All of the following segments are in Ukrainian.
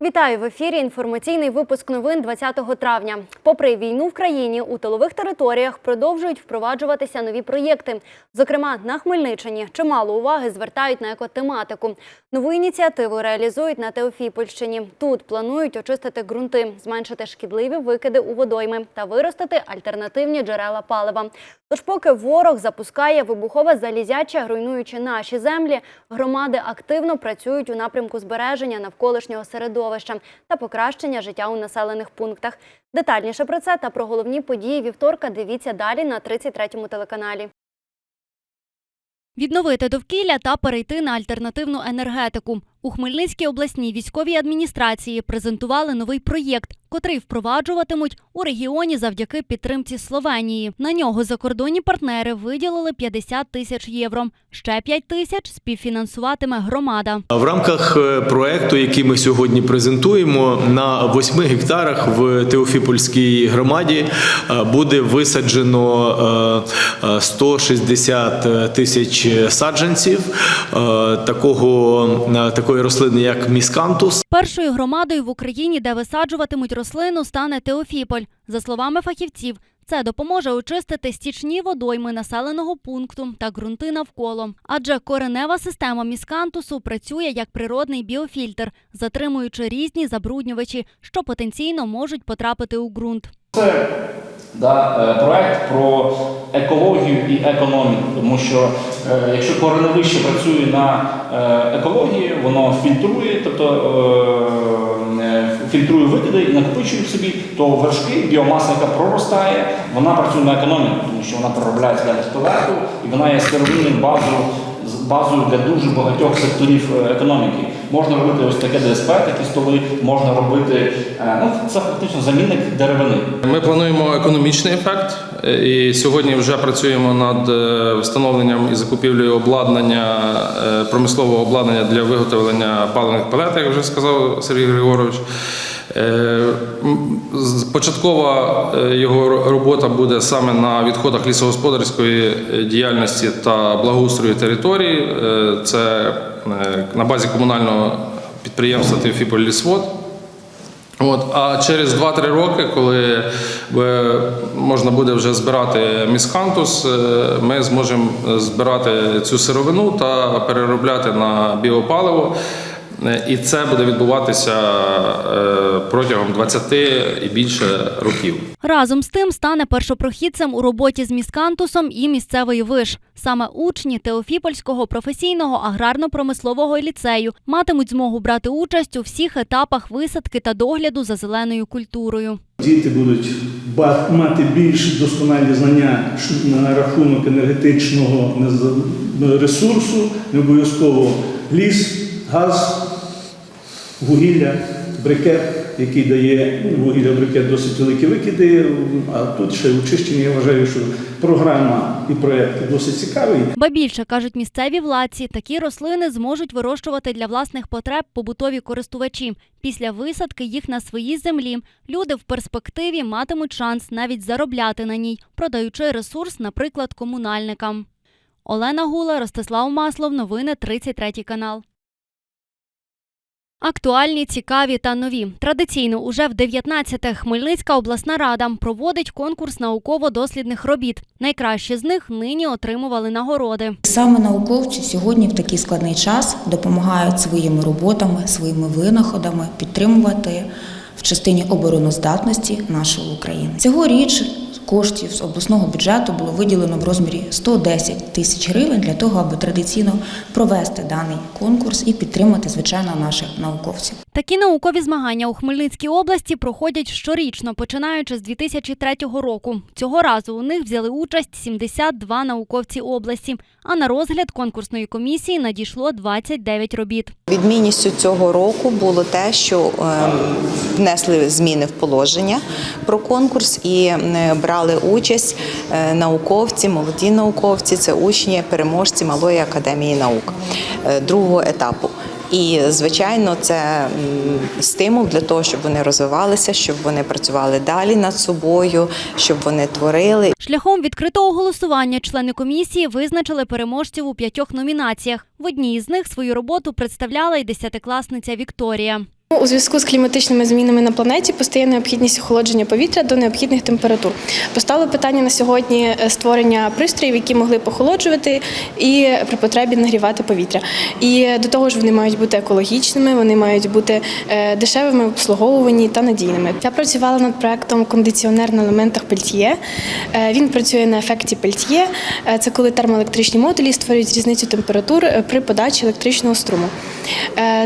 Вітаю в ефірі. Інформаційний випуск новин 20 травня. Попри війну в країні, у тилових територіях продовжують впроваджуватися нові проєкти. Зокрема, на Хмельниччині чимало уваги звертають на екотематику. Нову ініціативу реалізують на Теофіпольщині. Тут планують очистити ґрунти, зменшити шкідливі викиди у водойми та виростити альтернативні джерела палива. Тож, поки ворог запускає вибухове залізяче, руйнуючи наші землі, громади активно працюють у напрямку збереження навколишнього середовища та покращення життя у населених пунктах. Детальніше про це та про головні події вівторка дивіться далі на 33-му телеканалі. Відновити довкілля та перейти на альтернативну енергетику. У Хмельницькій обласній військовій адміністрації презентували новий проєкт, котрий впроваджуватимуть у регіоні завдяки підтримці Словенії. На нього закордонні партнери виділили 50 тисяч євро. Ще 5 тисяч співфінансуватиме громада. В рамках е, проекту, який ми сьогодні презентуємо, на 8 гектарах в Теофіпольській громаді е, буде висаджено е, е, 160 тисяч саджанців такого, е, такої рослини, як міскантус. Першою громадою в Україні, де висаджуватимуть рослину, стане Теофіполь. За словами фахівців, це допоможе очистити стічні водойми населеного пункту та ґрунти навколо. Адже коренева система міскантусу працює як природний біофільтр, затримуючи різні забруднювачі, що потенційно можуть потрапити у ґрунт. Це да, е, проект про екологію і економіку, тому що е, якщо кореневище працює на е, екології, воно фільтрує, тобто е, е, фільтрує викиди і накопичує в собі, то вершки, біомаса, яка проростає, вона працює на економіку, тому що вона переробляється далі з і вона є сировинною базою, базою для дуже багатьох секторів е, економіки. Можна робити ось таке ДСП, такі столи, можна робити, е, ну це фактично замінник деревини. Ми плануємо економічний ефект, е, і сьогодні вже працюємо над встановленням і закупівлею обладнання, промислового обладнання для виготовлення паливних палет, як вже сказав Сергій Григорович. Е, Початкова е, його робота буде саме на відходах лісогосподарської е, діяльності та благоустрою території. Це на базі комунального підприємства Теофіполь Лісвод. От, а через 2-3 роки, коли можна буде вже збирати міскантус, ми зможемо збирати цю сировину та переробляти на біопаливо. Е, І це буде відбуватися е, протягом 20 і більше років. Разом з тим стане першопрохідцем у роботі з міскантусом і місцевий виш. Саме учні Теофіпольського професійного аграрно-промислового ліцею матимуть змогу брати участь у всіх етапах висадки та догляду за зеленою культурою. Діти будуть мати більш досконалі знання на рахунок енергетичного ресурсу, не обов'язково ліс, газ, вугілля, брикет, який дає ну, вугілля брикет досить великі викиди. А тут ще очищення. Я вважаю, що програма і проєкт досить цікавий. Ба більше кажуть місцеві владці, такі рослини зможуть вирощувати для власних потреб побутові користувачі. Після висадки їх на своїй землі люди в перспективі матимуть шанс навіть заробляти на ній, продаючи ресурс, наприклад, комунальникам. Олена Гула, Ростислав Маслов. Новини 33 канал. Актуальні, цікаві та нові. Традиційно уже в 19-те Хмельницька обласна рада проводить конкурс науково-дослідних робіт. Найкращі з них нині отримували нагороди. Саме науковці сьогодні в такий складний час допомагають своїми роботами, своїми винаходами підтримувати в частині обороноздатності нашої України. Цьогоріч коштів з обласного бюджету було виділено в розмірі 110 тисяч гривень для того, аби традиційно провести даний конкурс і підтримати, звичайно, наших науковців. Такі наукові змагання у Хмельницькій області проходять щорічно, починаючи з 2003 року. Цього разу у них взяли участь 72 науковці області. А на розгляд конкурсної комісії надійшло 29 робіт. Відмінністю цього року було те, що е, внесли зміни в положення про конкурс і брали участь е, науковці, молоді науковці, це учні, переможці Малої академії наук е, другого етапу. І звичайно, це стимул для того, щоб вони розвивалися, щоб вони працювали далі над собою, щоб вони творили. Шляхом відкритого голосування члени комісії визначили переможців у п'ятьох номінаціях. В одній з них свою роботу представляла й десятикласниця Вікторія. У зв'язку з кліматичними змінами на планеті постає необхідність охолодження повітря до необхідних температур. Постало питання на сьогодні е, створення пристроїв, які могли б охолоджувати і при потребі нагрівати повітря. І до того ж вони мають бути екологічними, вони мають бути е, дешевими в обслуговуванні та надійними. Я працювала над проектом кондиціонер на елементах Пельтьє. Е, Він працює на ефекті Пельтьє. Це коли термоелектричні модулі створюють різницю температур при подачі електричного струму.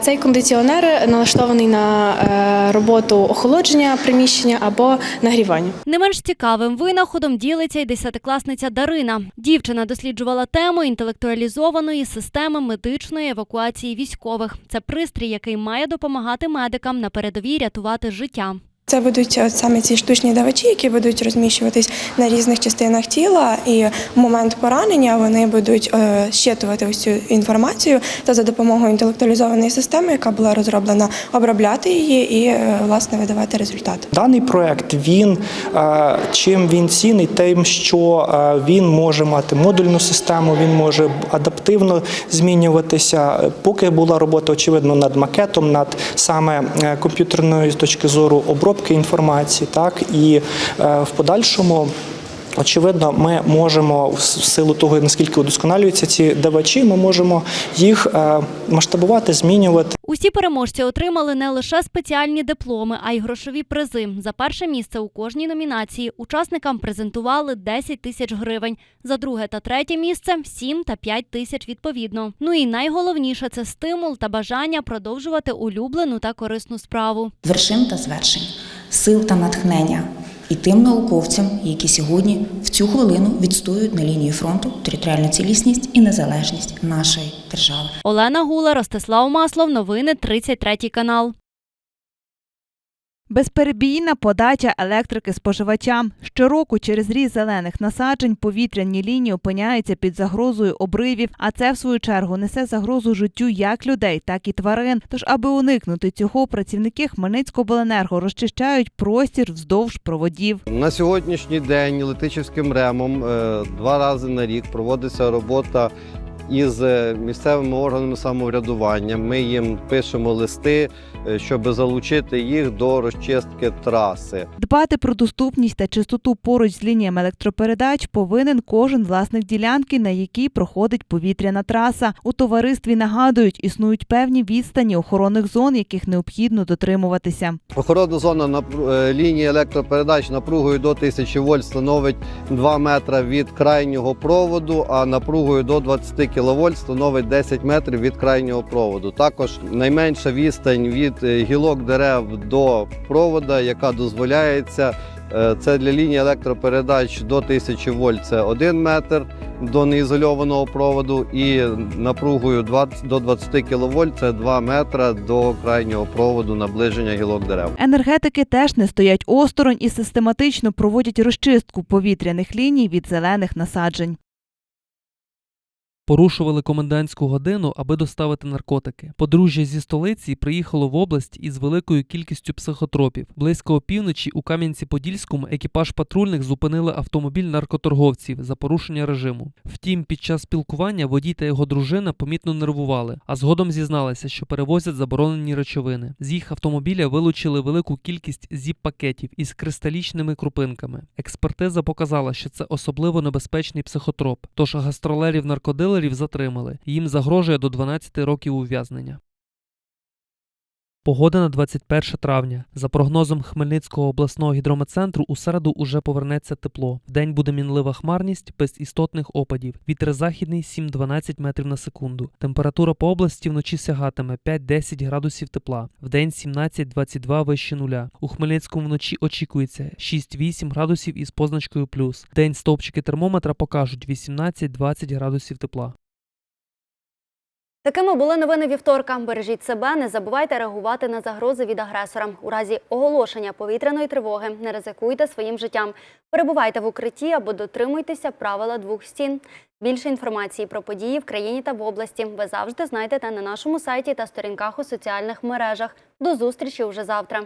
Цей кондиціонер налаштований на е, роботу охолодження приміщення або нагрівання. Не менш цікавим винаходом ділиться й десятикласниця Дарина. Дівчина досліджувала тему інтелектуалізованої системи медичної евакуації військових. Це пристрій, який має допомагати медикам на передовій рятувати життя. Це будуть от саме ці штучні давачі, які будуть розміщуватись на різних частинах тіла, і в момент поранення вони будуть е, щитувати ось цю інформацію та за допомогою інтелектуалізованої системи, яка була розроблена, обробляти її і е, власне видавати результат. Даний проект він е, чим він цінний, тим, що е, він може мати модульну систему, він може адаптивно змінюватися. Е, Поки була робота, очевидно, над макетом, над саме е, комп'ютерної з точки зору обробки інформації, так і е, в подальшому. Очевидно, ми можемо в силу того, наскільки удосконалюються ці давачі, ми можемо їх е, масштабувати, змінювати. Усі переможці отримали не лише спеціальні дипломи, а й грошові призи. За перше місце у кожній номінації учасникам презентували 10 тисяч гривень. За друге та третє місце 7 та 5 тисяч відповідно. Ну і найголовніше це стимул та бажання продовжувати улюблену та корисну справу. вершин та звершень, сил та натхнення і тим науковцям, які сьогодні в цю хвилину відстоюють на лінії фронту територіальну цілісність і незалежність нашої держави. Олена Гула, Ростислав Маслов. Новини 33 канал. Безперебійна подача електрики споживачам. Щороку через різ зелених насаджень повітряні лінії опиняються під загрозою обривів, а це в свою чергу несе загрозу життю як людей, так і тварин. Тож, аби уникнути цього, працівники Хмельницькобленерго розчищають простір вздовж проводів. На сьогоднішній день Летичівським ремом е, два рази на рік проводиться робота із е, місцевими органами самоврядування. Ми їм пишемо листи, щоб залучити їх до розчистки траси. Дбати про доступність та чистоту поруч з лініями електропередач повинен кожен власник ділянки, на якій проходить повітряна траса. У товаристві нагадують, існують певні відстані охоронних зон, яких необхідно дотримуватися. Охоронна зона на е, лінії електропередач напругою до 1000 вольт становить 2 метри від крайнього проводу, а напругою до 20 кВт становить 10 метрів від крайнього проводу. Також найменша відстань від е, гілок дерев до провода, яка дозволяється. е, Це для лінії електропередач до 1000 вольт це 1 метр до неізольованого проводу, і напругою 20 до 20 кВт це 2 метри до крайнього проводу наближення гілок дерев. Енергетики теж не стоять осторонь і систематично проводять розчистку повітряних ліній від зелених насаджень. Порушували комендантську годину, аби доставити наркотики. Подружжя зі столиці приїхало в область із великою кількістю психотропів. Близько опівночі у Кам'янці-Подільському екіпаж патрульних зупинили автомобіль наркоторговців за порушення режиму. Втім, під час спілкування водій та його дружина помітно нервували, а згодом зізналися, що перевозять заборонені речовини. З їх автомобіля вилучили велику кількість зіп-пакетів із кристалічними крупинками. Експертиза показала, що це особливо небезпечний психотроп. Тож гастролерів наркодилерів затримали. Їм загрожує до 12 років ув'язнення. Погода на 21 травня. За прогнозом Хмельницького обласного гідрометцентру, у середу уже повернеться тепло. Вдень буде мінлива хмарність без істотних опадів. Вітер західний 7-12 метрів на секунду. Температура по області вночі сягатиме 5-10 градусів тепла. Вдень 17-22 вище нуля. У Хмельницькому вночі очікується 6-8 градусів із позначкою плюс. День стовпчики термометра покажуть 18-20 градусів тепла. Такими були новини вівторка. Бережіть себе, не забувайте реагувати на загрози від агресора. У разі оголошення повітряної тривоги не ризикуйте своїм життям. Перебувайте в укритті або дотримуйтеся правила двох стін. Більше інформації про події в країні та в області ви завжди знайдете на нашому сайті та сторінках у соціальних мережах. До зустрічі уже завтра.